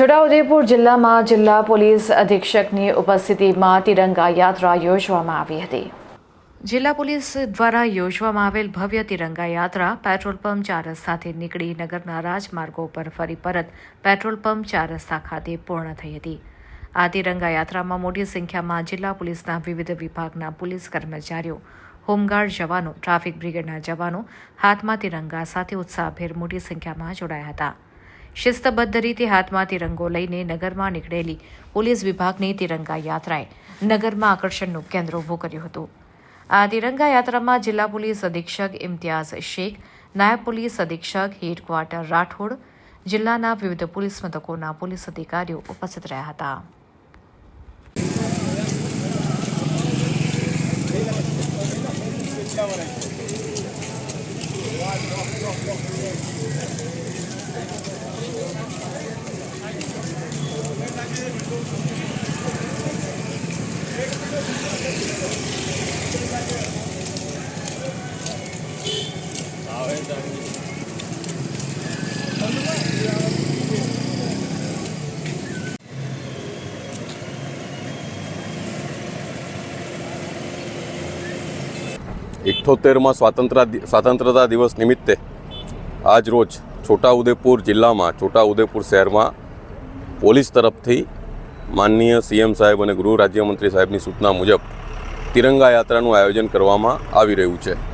છોટાઉદેપુર જિલ્લામાં જિલ્લા પોલીસ અધિક્ષકની ઉપસ્થિતિમાં તિરંગા યાત્રા યોજવામાં આવી હતી. જિલ્લા પોલીસ દ્વારા યોજવામાં આવેલ ભવ્ય તિરંગા યાત્રા પેટ્રોલ પંપ ચાર રસ્તાથી નીકળી નગરના રાજમાર્ગો પર ફરી પરત પેટ્રોલ પંપ ચાર રસ્તા ખાતે પૂર્ણ થઈ હતી. આ તિરંગા યાત્રામાં મોટી સંખ્યામાં જિલ્લા પોલીસના વિવિધ વિભાગના પોલીસ કર્મચારીઓ, હોમગાર્ડ જવાનો, ટ્રાફિક બ્રિગેડના જવાનો હાથમાં તિરંગા સાથે ઉત્સાહભેર મોટી સંખ્યામાં જોડાયા હતા. શિસ્તબદ્ધ રીતે હાથમાં તિરંગો લઈને નગરમાં નીકળેલી પોલીસ વિભાગની તિરંગા યાત્રાએ નગરમાં આકર્ષણનું કેન્દ્ર ઊભું કર્યું હતું. આ તિરંગા યાત્રામાં જિલ્લા પોલીસ અધિક્ષક ઇમ્તિયાઝ શેખ, નાયબ પોલીસ અધિક્ષક હેડક્વાર્ટર રાઠોડ, જિલ્લાના વિવિધ પોલીસ મથકોના પોલીસ અધિકારીઓ ઉપસ્થિત રહ્યા હતા. ઇઠ્ઠોતેરમાં સ્વાતંત્ર્ય સ્વાતંત્રતા દિવસ નિમિત્તે આજ રોજ છોટાઉદેપુર જિલ્લામાં, છોટાઉદેપુર શહેરમાં પોલીસ તરફથી માનનીય સીએમ સાહેબ અને ગૃહ રાજ્યમંત્રી સાહેબની સૂચના મુજબ તિરંગા યાત્રાનું આયોજન કરવામાં આવી રહ્યું છે.